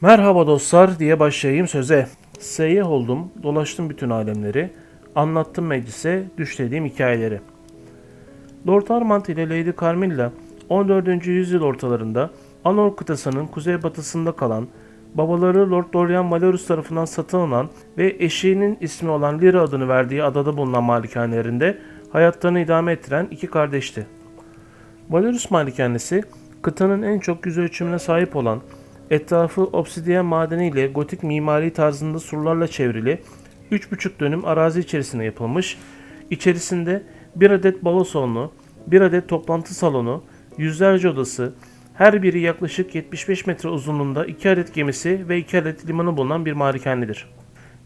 Merhaba dostlar diye başlayayım söze. Seyyah oldum, dolaştım bütün alemleri, anlattım meclise düşlediğim hikayeleri. Lord Armand ile Lady Carmilla 14. yüzyıl ortalarında Anor kıtasının kuzeybatısında kalan, babaları Lord Dorian Valerius tarafından satın alınan ve eşeğinin ismi olan Lyra adını verdiği adada bulunan malikanelerinde hayatlarını idame ettiren iki kardeşti. Valerius malikanesi kıtanın en çok yüz ölçümüne sahip olan etrafı obsidiyen madeniyle gotik mimari tarzında surlarla çevrili 3,5 dönüm arazi içerisinde yapılmış. İçerisinde bir adet balo salonu, bir adet toplantı salonu, yüzlerce odası, her biri yaklaşık 75 metre uzunluğunda 2 adet gemisi ve 2 adet limanı bulunan bir malikanedir.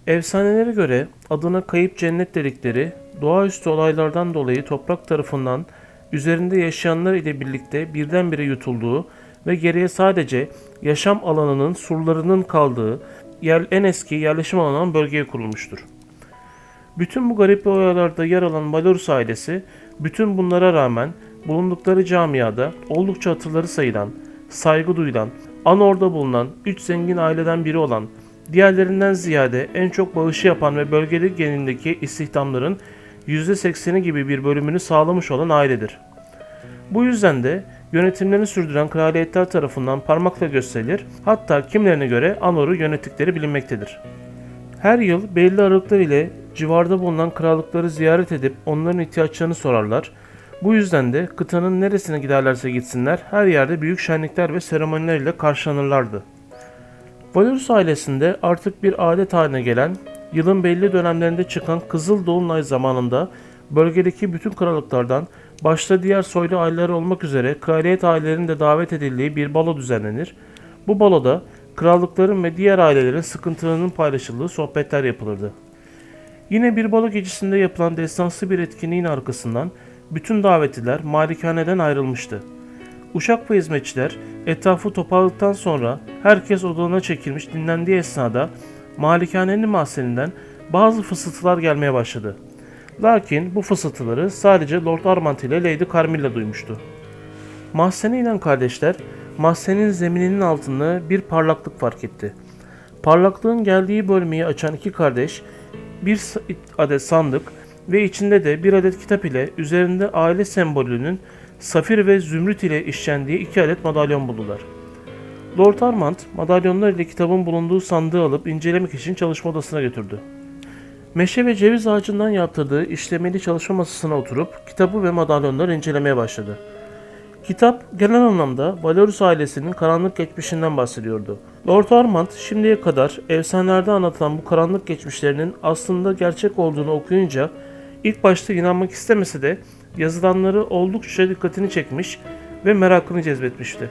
Efsanelere göre adına kayıp cennet dedikleri doğaüstü olaylardan dolayı toprak tarafından üzerinde yaşayanlar ile birlikte birdenbire yutulduğu ve geriye sadece yaşam alanının surlarının kaldığı yer, en eski yerleşim alanı olan bölgeye kurulmuştur. Bütün bu garip olaylarda yer alan Valorus ailesi bütün bunlara rağmen bulundukları camiada oldukça hatırları sayılan, saygı duyulan, Anor'da bulunan üç zengin aileden biri olan, diğerlerinden ziyade en çok bağışı yapan ve bölgeli genelindeki istihdamların %80'i gibi bir bölümünü sağlamış olan ailedir. Bu yüzden de yönetimlerini sürdüren kraliyetler tarafından parmakla gösterilir, hatta kimlerine göre Anor'u yönettikleri bilinmektedir. Her yıl belli aralıklar ile civarda bulunan krallıkları ziyaret edip onların ihtiyaçlarını sorarlar. Bu yüzden de kıtanın neresine giderlerse gitsinler her yerde büyük şenlikler ve seremoniler ile karşılanırlardı. Valerius ailesinde artık bir adet haline gelen, yılın belli dönemlerinde çıkan Kızıl Dolunay zamanında bölgedeki bütün krallıklardan başta diğer soylu aileler olmak üzere kraliyet ailelerinin de davet edildiği bir balo düzenlenir. Bu baloda krallıkların ve diğer ailelerin sıkıntılarının paylaşıldığı sohbetler yapılırdı. Yine bir balo gecesinde yapılan destansı bir etkinliğin arkasından bütün davetliler malikaneden ayrılmıştı. Uşak ve hizmetçiler etrafı toparladıktan sonra herkes odalarına çekilmiş dinlendiği esnada malikanenin mahzeninden bazı fısıltılar gelmeye başladı. Lakin bu fısıltıları sadece Lord Armand ile Lady Carmilla duymuştu. Mahzene inen kardeşler mahzenin zemininin altında bir parlaklık fark etti. Parlaklığın geldiği bölmeyi açan iki kardeş bir adet sandık ve içinde de bir adet kitap ile üzerinde aile sembolünün safir ve zümrüt ile işlendiği iki adet madalyon buldular. Lord Armand madalyonlar ile kitabın bulunduğu sandığı alıp incelemek için çalışma odasına götürdü. Meşe ve ceviz ağacından yaptırdığı işlemeli çalışma masasına oturup kitabı ve madalyonları incelemeye başladı. Kitap genel anlamda Valerius ailesinin karanlık geçmişinden bahsediyordu. Lord Armand şimdiye kadar efsanelerde anlatılan bu karanlık geçmişlerinin aslında gerçek olduğunu okuyunca ilk başta inanmak istemese de yazılanları oldukça dikkatini çekmiş ve merakını cezbetmişti.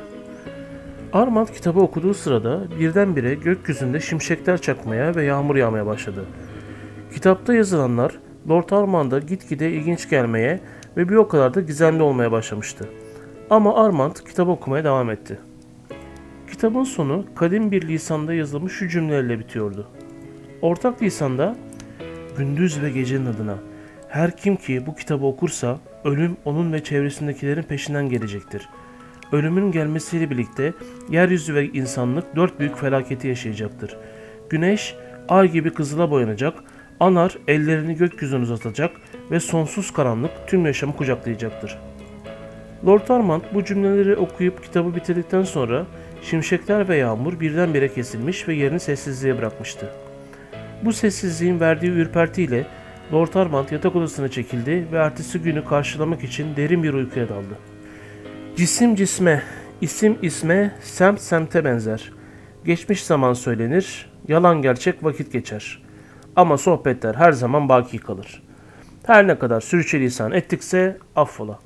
Armand kitabı okuduğu sırada birdenbire gökyüzünde şimşekler çakmaya ve yağmur yağmaya başladı. Kitapta yazılanlar Lord Armand'a gitgide ilginç gelmeye ve bir o kadar da gizemli olmaya başlamıştı. Ama Armand kitabı okumaya devam etti. Kitabın sonu kadim bir lisanda yazılmış şu cümlelerle bitiyordu. Ortak lisanda gündüz ve gecenin adına her kim ki bu kitabı okursa ölüm onun ve çevresindekilerin peşinden gelecektir. Ölümün gelmesiyle birlikte yeryüzü ve insanlık dört büyük felaketi yaşayacaktır. Güneş ay gibi kızıla boyanacak, anar ellerini gökyüzüne uzatacak ve sonsuz karanlık tüm yaşamı kucaklayacaktır. Lord Armand bu cümleleri okuyup kitabı bitirdikten sonra şimşekler ve yağmur birdenbire kesilmiş ve yerini sessizliğe bırakmıştı. Bu sessizliğin verdiği ürpertiyle Lord Armand yatak odasına çekildi ve ertesi günü karşılamak için derin bir uykuya daldı. Cisim cisme, isim isme, semt semte benzer. Geçmiş zaman söylenir, yalan gerçek vakit geçer. Ama sohbetler her zaman baki kalır. Her ne kadar sürçülisan ettikse affola.